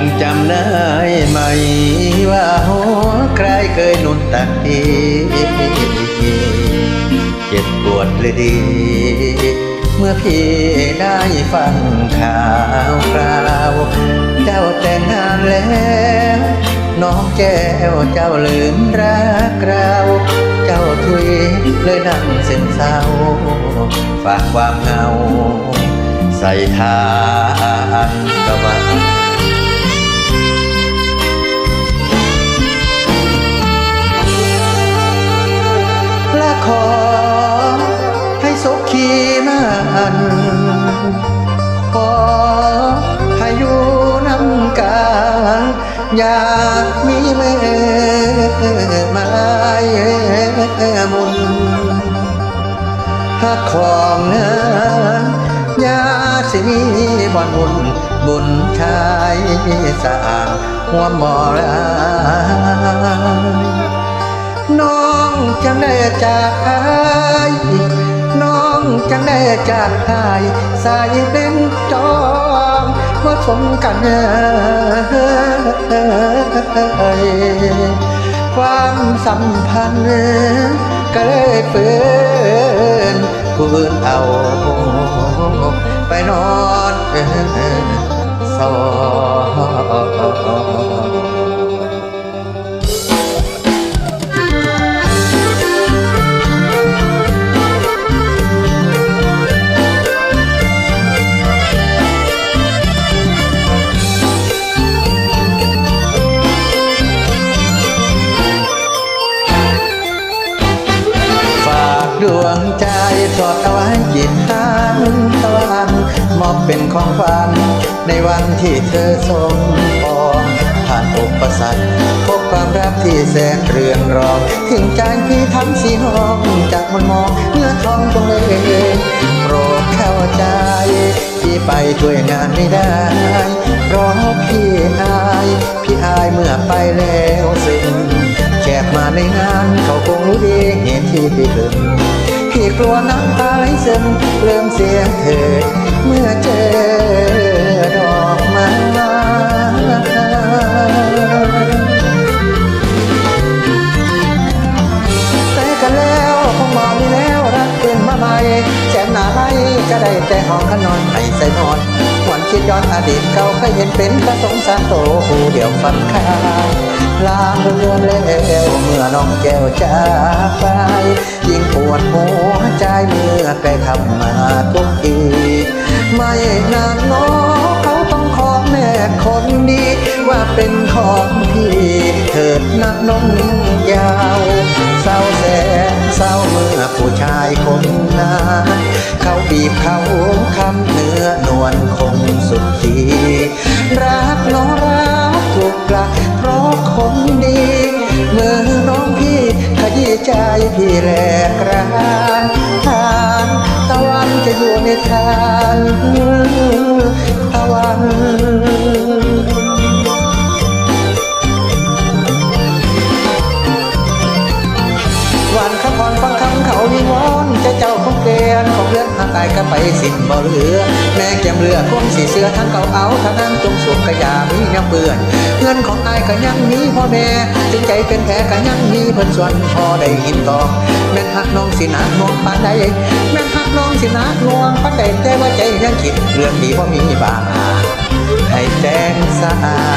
ยังจำได้ไหม ว่าหัวใครเคยนุนตักทีเจ็บปวดเลยดี เมื่อพี่ได้ฟังข่าวคราว เจ้าแต่งงานแล้วน้องแก้วเจ้าลืมรักเราเจ้าทุยเลยนั่งเส้นเศร้า ฝากความเหงา ใส่ทานตะวันันขอให้อยู่นำกันอย่ามีเมื่อไม้มุนหักของนั้นอยาสิมีบ่อนบุญบุญชายสร้างหัวหมอลายน้องจังได้จาก จังได้จากอายสายเป็นจองว่าสมกันเอยความสัมพันธ์ก็เลยเปื้อนผู้อื่นเอาไปนอนสอน วงใจสอดเอาไว้จิตทางตะวันมอบเป็นของฝัน ในวันที่เธอสมปองผ่านอุปสรรคพบความรักที่แสนเรืองรองถึงใจพี่ทั้งสีห้องจากมันมองเนื้อทองตรงเลยโปรดเข้าใจพี่ไปช่วยงานไม่ได้เพราะพี่อาย พี่อายเมื่อไปแล้ว มาในงานเขาคงรู้ดีเหตุที่พี่ลืมพี่กลัวน้ำตาไหลซึมเริ่มเสียเถิดเมื่อเจอดอกไม้แต่กันแล้วคงมองนี่แล้วรักขึ้นมาใหม่แสนหนาไรก็ได้แต่ห้องขนอนให้ใส่นอนหวนคิดย้อนอดีตเก่าเคยเห็นเป็นก็สงสารโตหูเดียวฟันข้าวลางเรือนแล้วเมื่อน้องแก้วจากไป ยิ่งปวดหัวใจเมื่อใกล้คำมาทุกทีไม่นานน้องเขาต้องขอแม่คนดี ว่าเป็นของพี่เถิดนักน้องยาวเศร้าแสนเศร้าเมื่อผู้ชายคนนั้นเขาบีบเขาคำเนื้อนวลคงสุดทีรัก ใจพี่แรกรานทานตะวันจะอยู่ในทานตะวัน เงเกลียนของเลือนหากายกันไปสิ้นบ่เหลือ แม่แก้มเรือคงสีเสื้อทั้งเก่าเอาทั้งนั้นจงสุขกระยามียังเปื่อเงินของอายก็ยังมีพ่อแม่ถึงใจเป็นแผลก็ยังมีเพิ่นส่วนพอได้หินตองแม่นหักน้องสินาน่วงปานใดแม่นหักน้องสินานวงปานใดแต่ว่าใจยังคิดเรื่องดีบ่มีบาให้แจ้งสะอา